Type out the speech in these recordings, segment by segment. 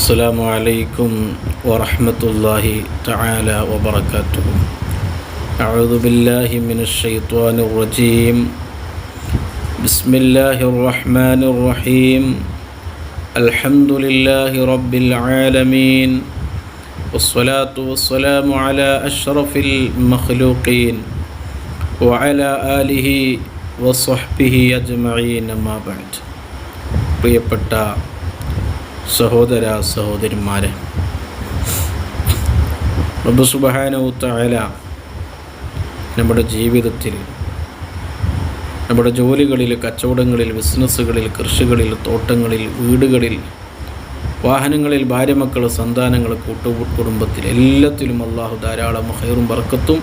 السلام عليكم ورحمة الله تعالى وبركاته أعوذ بالله من الشيطان الرجيم بسم الله الرحمن الرحيم الحمد لله رب العالمين والصلاة والسلام على أشرف المخلوقين وعلى آله وصحبه أجمعين ما بعد പ്രിയപ്പെട്ട സഹോദര സഹോദരിമാരെ. റബ്ബ് സുബഹാനവുത്തായ നമ്മുടെ ജീവിതത്തിൽ നമ്മുടെ ജോലികളിൽ കച്ചവടങ്ങളിൽ ബിസിനസ്സുകളിൽ കൃഷികളിൽ തോട്ടങ്ങളിൽ വീടുകളിൽ വാഹനങ്ങളിൽ ഭാര്യമക്കൾ സന്താനങ്ങൾ കൂട്ടു കുടുംബത്തിൽ എല്ലാത്തിലും അള്ളാഹു ധാരാളം ഹൈറും ബർക്കത്തും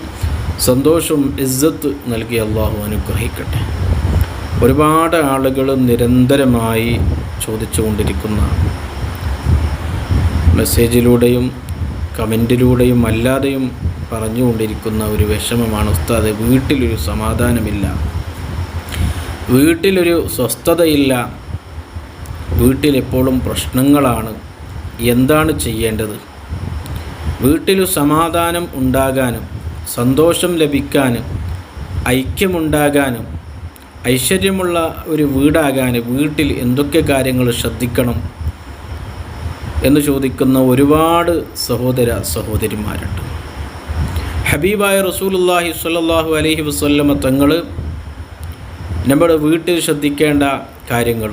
സന്തോഷവും ഇസ്സത്ത് നൽകി അള്ളാഹു അനുഗ്രഹിക്കട്ടെ. ഒരുപാട് ആളുകൾ നിരന്തരമായി ചോദിച്ചുകൊണ്ടിരിക്കുന്ന മെസ്സേജിലൂടെയും കമന്റിലൂടെയും അല്ലാതെയും പറഞ്ഞുകൊണ്ടിരിക്കുന്ന ഒരു വിഷമമാണ് ഉസ്താദ്. വീട്ടിലൊരു സമാധാനമില്ല. വീട്ടിലൊരു സ്വസ്ഥതയില്ല. വീട്ടിലെപ്പോഴും പ്രശ്നങ്ങളാണ്. എന്താണ് ചെയ്യേണ്ടത്? വീട്ടിൽ സമാധാനം ഉണ്ടാകാനും സന്തോഷം ലഭിക്കാനും ഐക്യമുണ്ടാകാനും ഐശ്വര്യമുള്ള ഒരു വീടാകാനും വീട്ടിൽ എന്തൊക്കെ കാര്യങ്ങൾ ശ്രദ്ധിക്കണം എന്ന് ചോദിക്കുന്ന ഒരുപാട് സഹോദര സഹോദരിമാരുണ്ട്. ഹബീബായ റസൂലുല്ലാഹി സ്വല്ലല്ലാഹു അലൈഹി വസല്ലമ തങ്ങൾ നമ്മുടെ വീട്ടിൽ ശ്രദ്ധിക്കേണ്ട കാര്യങ്ങൾ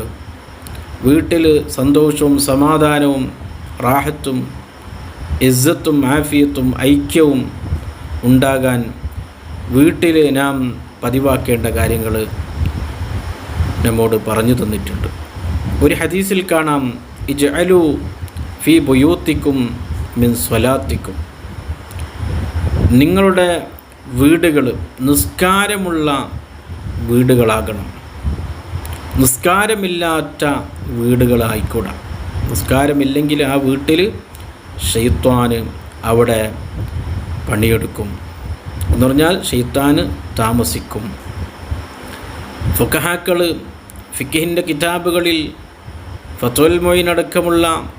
വീട്ടിൽ സന്തോഷവും സമാധാനവും റാഹത്തും ഇസ്സത്തും ആഫിയത്തും ഐക്യവും ഉണ്ടാകാൻ വീട്ടിൽ നാം പതിവാക്കേണ്ട കാര്യങ്ങൾ നമ്മോട് പറഞ്ഞു തന്നിട്ടുണ്ട്. ഒരു ഹദീസിൽ കാണാം ഇജ് അലു ഫി ബുയൂത്തിക്കും മിൻ സ്വലാത്തിക്കും. നിങ്ങളുടെ വീടുകൾ നിസ്കാരമുള്ള വീടുകളാകണം. നിസ്കാരമില്ലാത്ത വീടുകളായിക്കൂടാ. നിസ്കാരമില്ലെങ്കിൽ ആ വീട്ടിൽ ഷെയ്ത്താന് അവിടെ പണിയെടുക്കും. എന്ന് പറഞ്ഞാൽ ഷെയ്ത്താന് താമസിക്കും. ഫുക്കഹാക്കൾ ഫിക്കിഹിന്റെ കിതാബുകളിൽ അടക്കമുള്ള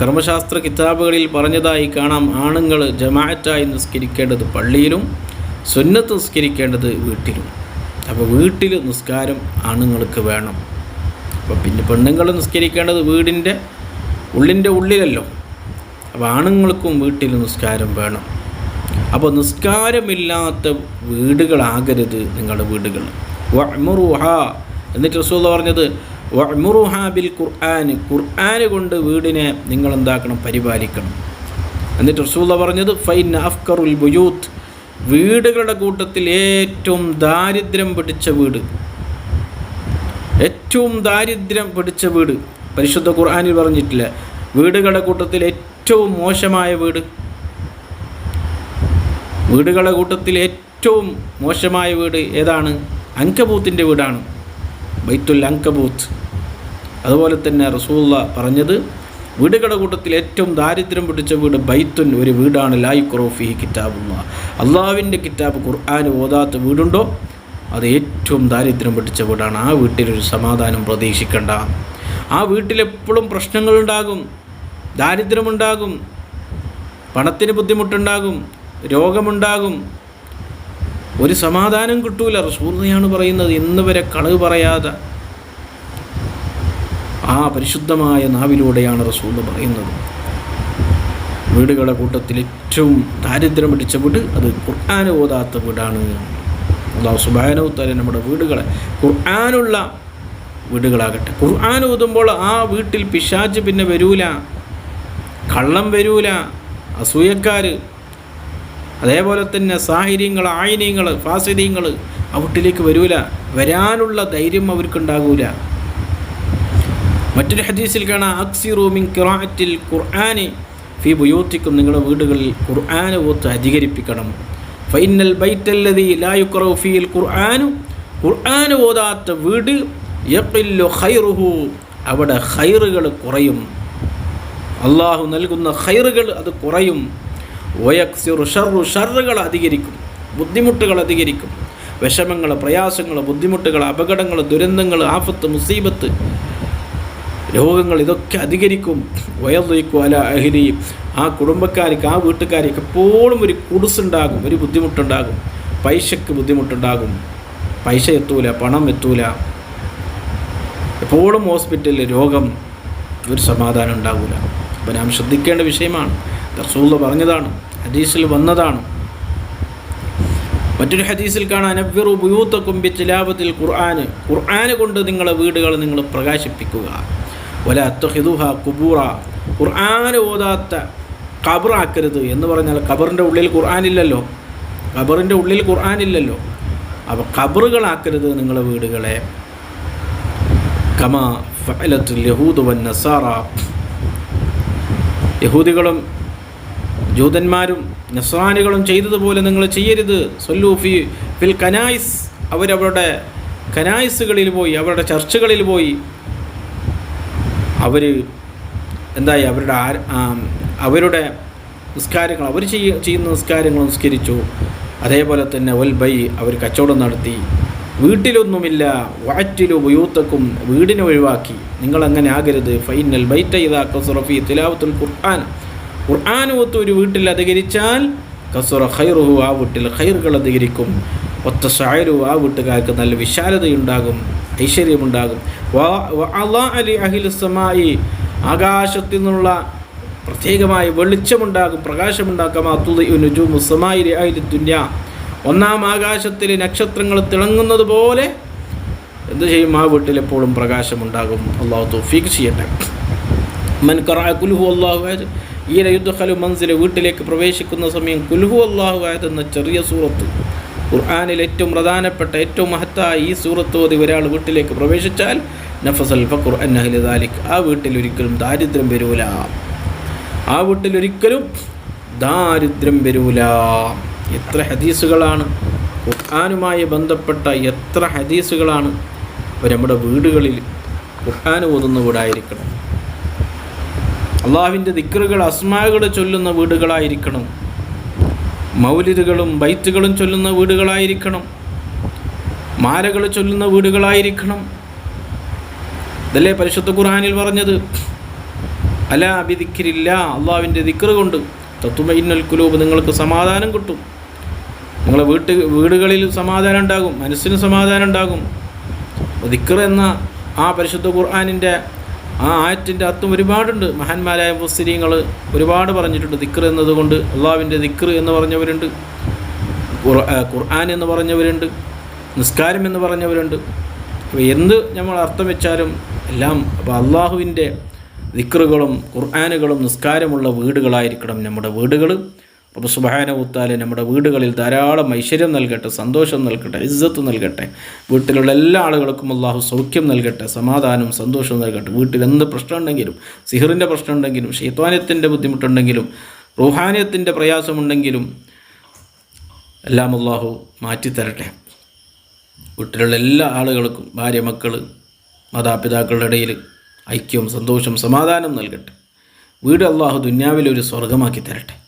കർമ്മശാസ്ത്ര കിതാബുകളിൽ പറഞ്ഞതായി കാണാം. ആണുങ്ങൾ ജമാഅത്തായി നിസ്കരിക്കേണ്ടത് പള്ളിയിലും സുന്നത്ത് നിസ്കരിക്കേണ്ടത് വീട്ടിലും. അപ്പോൾ വീട്ടിൽ നിസ്കാരം ആണുങ്ങൾക്ക് വേണം. അപ്പോൾ പിന്നെ പെണ്ണുങ്ങൾ നിസ്കരിക്കേണ്ടത് വീടിന്റെ ഉള്ളിന്റെ ഉള്ളിലല്ലോ. അപ്പോൾ ആണുങ്ങൾക്കും വീട്ടിൽ നിസ്കാരം വേണം. അപ്പോൾ നിസ്കാരമില്ലാത്ത വീടുകളാകരുത് നിങ്ങളുടെ വീടുകൾ. എന്നിട്ട് റസൂൽ പറഞ്ഞത് വഅ്മുറുഹ ബിൽ ഖുർആൻ ഖുർആൻ കൊണ്ട് വീടിനെ നിങ്ങൾ എന്താക്കണം പരിപാലിക്കണം. എന്നിട്ട് റസൂല പറഞ്ഞത് ഫൈൻ അഫ്കറുൽ ബുയൂത്ത് വീടുകളുടെ കൂട്ടത്തിൽ ഏറ്റവും ദാരിദ്ര്യം പിടിച്ച വീട്. ഏറ്റവും ദാരിദ്ര്യം പിടിച്ച വീട്. പരിശുദ്ധ ഖുർആാനിൽ പറഞ്ഞിട്ടില്ല വീടുകളുടെ കൂട്ടത്തിൽ ഏറ്റവും മോശമായ വീട്. വീടുകളുടെ കൂട്ടത്തിൽ ഏറ്റവും മോശമായ വീട് ഏതാണ്? അങ്കബൂത്തിന്റെ വീടാണ്. ബൈത്തുൽ അങ്കബൂത്ത് അതുപോലെ തന്നെ റസൂള്ള പറഞ്ഞത് വീടുകളുടെ കൂട്ടത്തിൽ ഏറ്റവും ദാരിദ്ര്യം പിടിച്ച വീട് ബൈത്തുൻ ഒരു വീടാണ്. ലായ് ഖുറോഫിഹി കിതാബുള്ള അള്ളാവിന്റെ കിതാബ് ഖുർആൻ ഓതാത്ത വീടുണ്ടോ? അത് ഏറ്റവും ദാരിദ്ര്യം പിടിച്ച വീടാണ്. ആ വീട്ടിലൊരു സമാധാനം പ്രതീക്ഷിക്കേണ്ട. ആ വീട്ടിലെപ്പോഴും പ്രശ്നങ്ങളുണ്ടാകും ദാരിദ്ര്യമുണ്ടാകും പണത്തിന് ബുദ്ധിമുട്ടുണ്ടാകും രോഗമുണ്ടാകും ഒരു സമാധാനം കിട്ടൂല. റസൂർന്നയാണ് പറയുന്നത് ഇന്ന് വരെ കളവ് പറയാതെ. ആ പരിശുദ്ധമായ നാവിലൂടെയാണ് റസൂൽ പറയുന്നത്. വീടുകളുടെ കൂട്ടത്തിൽ ഏറ്റവും ദാരിദ്ര്യം പിടിച്ച വീട് അത് ഖുർആൻ ഓതാത്ത വീടാണ്. അള്ളാഹു സുബാനവുത്താലെ നമ്മുടെ വീടുകളെ ഖുർആാനുള്ള വീടുകളാകട്ടെ. ഖുർആൻ ഓതുമ്പോൾ ആ വീട്ടിൽ പിശാജ് പിന്നെ വരൂല. കള്ളം വരൂല. അസൂയക്കാർ അതേപോലെ തന്നെ സാഹിര്യങ്ങൾ ആയിന്യങ്ങൾ ഫാസിദീങ്ങൾ ആ വീട്ടിലേക്ക് വരൂല. വരാനുള്ള ധൈര്യം അവർക്കുണ്ടാകൂല. മറ്റൊരു ഹദീസിൽ കാണാം അക്സിറു മിൻ ഖിറാഅത്തിൽ ഖുർആനി ഫി ബുയൂത്തിക്കും. നിങ്ങളുടെ വീടുകളിൽ ഖുർആൻ ഓത്ത് അധികരിപ്പിക്കണം. ഫൈനൽ ബൈത്തല്ലതി ലാ യുഖറു ഫീൽ ഖുർആനു. ഖുർആൻ ഓതാത്ത വീട് യഖില്ലു ഖൈറുഹു. അവിടെ ഖൈറുകൾ കുറയും. അള്ളാഹു നൽകുന്ന ഖൈറുകൾ അത് കുറയും. വയക്സിറു ഷറു ഷറുകൾ അധികരിക്കും ബുദ്ധിമുട്ടുകൾ അധികരിക്കും. വിഷമങ്ങൾ പ്രയാസങ്ങൾ ബുദ്ധിമുട്ടുകൾ അപകടങ്ങൾ ദുരന്തങ്ങൾ ആഫത്ത് മുസീബത്ത് രോഗങ്ങൾ ഇതൊക്കെ അധികരിക്കും. വയറിക്കും അല അഹിരി ആ കുടുംബക്കാർക്ക് ആ വീട്ടുകാർക്ക് എപ്പോഴും ഒരു കുടുസുണ്ടാകും ഒരു ബുദ്ധിമുട്ടുണ്ടാകും. പൈസക്ക് ബുദ്ധിമുട്ടുണ്ടാകും. പൈസ എത്തൂല പണം എത്തൂല. എപ്പോഴും ഹോസ്പിറ്റലിൽ രോഗം ഒരു സമാധാനം ഉണ്ടാകില്ല അപ്പോൾ നാം ശ്രദ്ധിക്കേണ്ട വിഷയമാണ്. റസൂള്ള പറഞ്ഞതാണ്. ഹദീസിൽ വന്നതാണ്. മറ്റൊരു ഹദീസിൽ കാണാൻ അനവ്യറു ബുയൂത്തക്കും ചിലാപത്തിൽ ഖുർആൻ ഖുർആൻ കൊണ്ട് നിങ്ങളെ വീടുകൾ നിങ്ങൾ പ്രകാശിപ്പിക്കുക. ഒല അത്തഹിദുഹ കുബൂറ ഖുർആാന് ഓതാത്ത കബറാക്കരുത് എന്ന് പറഞ്ഞാൽ ഖബറിന്റെ ഉള്ളിൽ ഖുർആാനില്ലല്ലോ ഖബറിന്റെ ഉള്ളിൽ ഖുർആാനില്ലല്ലോ അപ്പോൾ ഖബറുകളാക്കരുത് നിങ്ങളെ വീടുകളെ. കമാ ഫലത്ത് യഹൂദ് വൻ യഹൂദികളും ജൂതന്മാരും നസ്രാനികളും ചെയ്തതുപോലെ നിങ്ങൾ ചെയ്യരുത്. സൊല്ലൂഫി ഫിൽ കനായിസ്. അവരവരുടെ കനായിസുകളിൽ പോയി അവരുടെ ചർച്ചുകളിൽ പോയി. അവർ എന്തായി? അവരുടെ അവരുടെ നിസ്കാരങ്ങൾ അവർ ചെയ്യ ചെയ്യുന്ന നിസ്കാരങ്ങൾ നിസ്കരിച്ചു. അതേപോലെ തന്നെ ഒൽ ബൈ അവർ കച്ചവടം നടത്തി. വീട്ടിലൊന്നുമില്ല. വാറ്റിലു ഉപയൂത്തക്കും വീടിനെ ഒഴിവാക്കി. നിങ്ങളങ്ങനെ ആകരുത്. ഫൈനൽ ബൈറ്റ ഇതാ സുറഫി തിലാവത്തുൽ ഖുർആൻ. ഖുർആൻ ഒത്ത് ഒരു വീട്ടിൽ അധികരിച്ചാൽ കസുറ ഖൈറുഹു ആ വീട്ടിൽ ഖൈറുകൾ അധികരിക്കും. ഒത്ത ഷായരു ആ വീട്ടുകാർക്ക് നല്ല വിശാലതയുണ്ടാകും ഐശ്വര്യമുണ്ടാകും. അലി അഹിൽ സമായി ആകാശത്തിൽ നിന്നുള്ള പ്രത്യേകമായ വെളിച്ചമുണ്ടാകും പ്രകാശമുണ്ടാക്കാം. മുസമായി അഹിൽ ദുന്യ. ഒന്നാം ആകാശത്തിലെ നക്ഷത്രങ്ങൾ തിളങ്ങുന്നത് പോലെ എന്ത് ചെയ്യും? ആ വീട്ടിൽ എപ്പോഴും പ്രകാശമുണ്ടാകും. അള്ളാഹു തോഫീക്ക് ചെയ്യട്ടെ. മൻ കറ കുലുഹു അള്ളാഹു ആയത് ഈ യുദ്ധഖലു മൻസിലെ വീട്ടിലേക്ക് പ്രവേശിക്കുന്ന സമയം കുൽഹു അള്ളാഹു എന്ന ചെറിയ സൂറത്ത്. ഖുർആാനിൽ ഏറ്റവും പ്രധാനപ്പെട്ട ഏറ്റവും മഹത്തായ ഈ സൂറത്ത് ഓതി ഒരാൾ വീട്ടിലേക്ക് പ്രവേശിച്ചാൽ നഫസൽ ഫഖുർ അന്നഹലി ദാലിക്. ആ വീട്ടിൽ ഒരിക്കലും ദാരിദ്ര്യം വരൂല. ആ വീട്ടിൽ ഒരിക്കലും ദാരിദ്ര്യം വരൂല. എത്ര ഹദീസുകളാണ്. ഖുർആാനുമായി ബന്ധപ്പെട്ട എത്ര ഹദീസുകളാണ്. നമ്മുടെ വീടുകളിൽ ഖുർആൻ ഓതുന്ന വീടായിരിക്കണം. അള്ളാഹുവിന്റെ ദിക്റുകൾ അസ്മാകൾ ചൊല്ലുന്ന വീടുകളായിരിക്കണം. മൗലിദുകളും ബൈത്തുകളും ചൊല്ലുന്ന വീടുകളായിരിക്കണം. മാലകൾ ചൊല്ലുന്ന വീടുകളായിരിക്കണം. ഇതല്ലേ പരിശുദ്ധ ഖുർആനിൽ പറഞ്ഞത്? അല അബിദിക്കിരില്ല അള്ളാഹുവിന്റെ ദിക്റ് കൊണ്ട് തത്തുമൈന്നൽ കുലൂബ് നിങ്ങൾക്ക് സമാധാനം കിട്ടും. നിങ്ങളെ വീട്ട് വീടുകളിൽ സമാധാനം ഉണ്ടാകും മനസ്സിന് സമാധാനം ഉണ്ടാകും. ദിക്ർ എന്ന ആ പരിശുദ്ധ ഖുർആാനിന്റെ ആ ആയത്തിന്റെ അർത്ഥം ഒരുപാടുണ്ട്. മഹാന്മാരായ മുസ്ലിങ്ങൾ ഒരുപാട് പറഞ്ഞിട്ടുണ്ട് ദിക്ർ എന്നതുകൊണ്ട്. അള്ളാവിന്റെ ദിക്ർ എന്ന് പറഞ്ഞവരുണ്ട്. ഖുർആൻ എന്ന് പറഞ്ഞവരുണ്ട്. നിസ്കാരം എന്ന് പറഞ്ഞവരുണ്ട്. അപ്പോൾ എന്ത് നമ്മൾ അർത്ഥം വെച്ചാലും എല്ലാം അപ്പോൾ അള്ളാഹുവിന്റെ ദിക്റുകളും ഖുർആാനുകളും നിസ്കാരമുള്ള വീടുകളായിരിക്കണം നമ്മുടെ വീടുകൾ അപ്പോൾ സുബാനവുത്താലെ നമ്മുടെ വീടുകളിൽ ധാരാളം ഐശ്വര്യം നൽകട്ടെ സന്തോഷം നൽകട്ടെ ഇജ്ജത്ത് നൽകട്ടെ. വീട്ടിലുള്ള എല്ലാ ആളുകൾക്കും അള്ളാഹു സൗഖ്യം നൽകട്ടെ സമാധാനവും സന്തോഷവും നൽകട്ടെ. വീട്ടിൽ എന്ത് പ്രശ്നമുണ്ടെങ്കിലും സിഹറിന്റെ പ്രശ്നമുണ്ടെങ്കിലും ശൈത്വാനത്തിന്റെ ബുദ്ധിമുട്ടുണ്ടെങ്കിലും റൂഹാനിയത്തിന്റെ പ്രയാസമുണ്ടെങ്കിലും എല്ലാം അള്ളാഹു മാറ്റിത്തരട്ടെ. വീട്ടിലുള്ള എല്ലാ ആളുകൾക്കും ഭാര്യ മക്കൾ മാതാപിതാക്കളുടെ ഇടയിൽ ഐക്യവും സന്തോഷം സമാധാനം നൽകട്ടെ. വീട് അള്ളാഹു ദുന്യാവിലൊരു സ്വർഗമാക്കി തരട്ടെ.